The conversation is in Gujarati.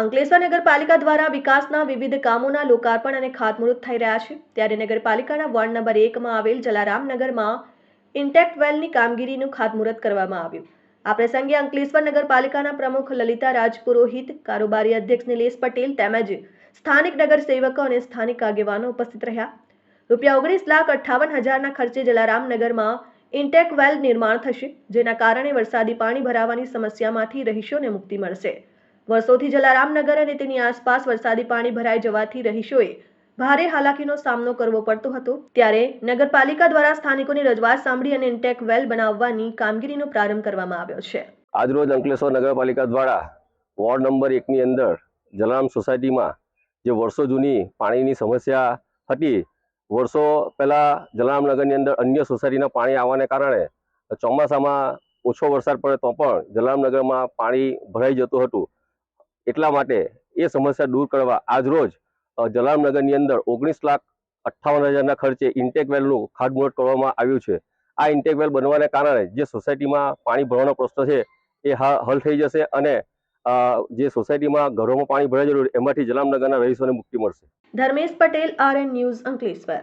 અંકલેશ્વર નગરપાલિકા દ્વારા વિકાસના વિવિધ કામોના લોકાર્પણ અને ખાતમુહૂર્ત થઈ રહ્યા છે. ત્યારે નગરપાલિકાના વોર્ડ નંબર એકમાં આવેલ જલારામ નગરમાં ઇન્ટેક્ટ વેલની કામગીરીનું ખાતમુહૂર્ત કરવામાં આવ્યું. આ પ્રસંગે અંકલેશ્વર નગરપાલિકાના પ્રમુખ લલિતા રાજપુરોહિત, કારોબારી અધ્યક્ષ નિલેશ પટેલ તેમજ સ્થાનિક નગરસેવકો અને સ્થાનિક આગેવાનો ઉપસ્થિત રહ્યા. રૂપિયા ઓગણીસ લાખ અઠ્ઠાવન હજારના ખર્ચે જલારામ નગરમાં ઇન્ટેક વેલ નિર્માણ થશે, જેના કારણે વરસાદી પાણી ભરાવાની સમસ્યામાંથી રહીશોને મુક્તિ મળશે. વર્ષોથી જલારામનગર અને તેની આસપાસ વરસાદી પાણી ભરાઈ જવાથી રહીશોએ ભારે હાલાકીનો સામનો કરવો પડતો હતો. ત્યારે નગરપાલિકા દ્વારા સ્થાનિકોની રજૂઆત સાંભળી અને ઇન્ટેક વેલ બનાવવાની કામગીરીનો પ્રારંભ કરવામાં આવ્યો છે. આજરોજ અંકલેશ્વર નગરપાલિકા દ્વારા વોર્ડ નંબર એકની અંદર જલારામ સોસાયટીમાં જે વર્ષો જૂની પાણીની સમસ્યા હતી, વર્ષો પહેલાં જલારામ નગરની અંદર અન્ય સોસાયટીના પાણી આવવાને કારણે ચોમાસામાં ઓછો વરસાદ પડે તો પણ જલારામ નગરમાં પાણી ભરાઈ જતું હતું. એટલા માટે એ સમસ્યા દૂર કરવા આજરોજ જલારામનગરની જલારામ અંદર ઓગણીસ લાખ અઠ્ઠાવન હજારના ખર્ચે ઇન્ટેક વેલનું ખાતમુહૂર્ત કરવામાં આવ્યું છે. આ ઇન્ટેક વેલ બનવાને કારણે જે સોસાયટીમાં પાણી ભરવાનો પ્રશ્ન છે, એ હલ થઈ જશે અને જે સોસાયટીમાં ઘરોમાં પાણી ભરાઈ જરૂર એમાંથી જલામનગરના રહીશોને મુક્તિ મળશે. Dharmesh Patel R N news Ankleshwar.